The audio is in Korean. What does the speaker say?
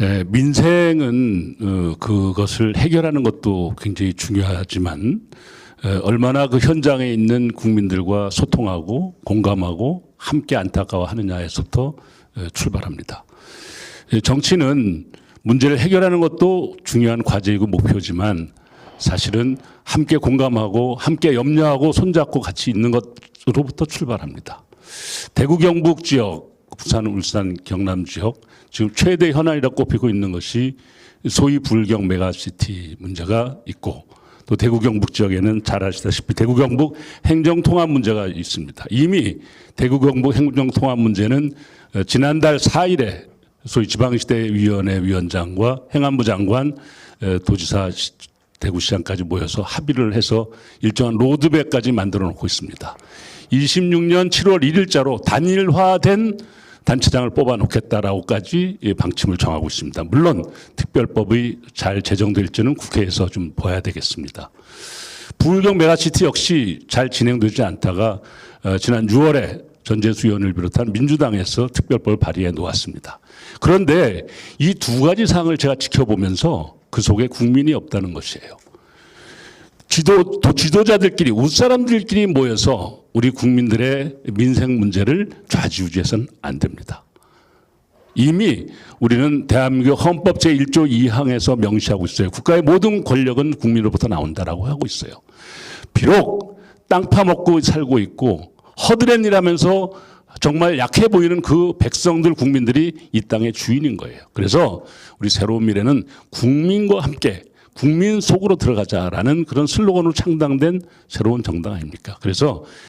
에, 민생은 어, 그것을 해결하는 것도 굉장히 중요하지만 에, 얼마나 그 현장에 있는 국민들과 소통하고 공감하고 함께 안타까워하느냐에서부터 에, 출발합니다. 에, 정치는 문제를 해결하는 것도 중요한 과제이고 목표지만 사실은 함께 공감하고 함께 염려하고 손잡고 같이 있는 것으로부터 출발합니다. 대구 경북 지역, 부산, 울산, 경남 지역 지금 최대 현안이라 꼽히고 있는 것이 소위 불경 메가시티 문제가 있고 또 대구 경북 지역에는 잘 아시다시피 대구 경북 행정 통합 문제가 있습니다. 이미 대구 경북 행정 통합 문제는 어, 지난달 4일에 소위 지방시대위원회 위원장과 행안부 장관, 에, 도지사, 시- 대구시장까지 모여서 합의를 해서 일정한 로드맵까지 만들어 놓고 있습니다. 26년 7월 1일자로 단일화된 단체장을 뽑아 놓겠다라고까지 예, 방침을 정하고 있습니다. 물론 특별법이 잘 제정될지는 국회에서 좀 봐야 되겠습니다. 부울경 메가시티 역시 잘 진행되지 않다가 어, 지난 6월에 전재수 의원을 비롯한 민주당에서 특별법을 발의해 놓았습니다. 그런데 이 두 가지 사항을 제가 지켜보면서 그 속에 국민이 없다는 것이에요. 지도 또 지도자들끼리 웃사람들끼리 모여서 우리 국민들의 민생 문제를 좌지우지해서는 안 됩니다. 이미 우리는 대한민국 헌법 제1조 2항에서 명시하고 있어요. 국가의 모든 권력은 국민으로부터 나온다라고 하고 있어요. 비록 땅 파먹고 살고 있고 허드렛이라면서 정말 약해 보이는 그 백성들 국민들이 이 땅의 주인인 거예요. 그래서 우리 새로운 미래는 국민과 함께 국민 속으로 들어가자라는 그런 슬로건으로 창당된 새로운 정당 아닙니까? 그래서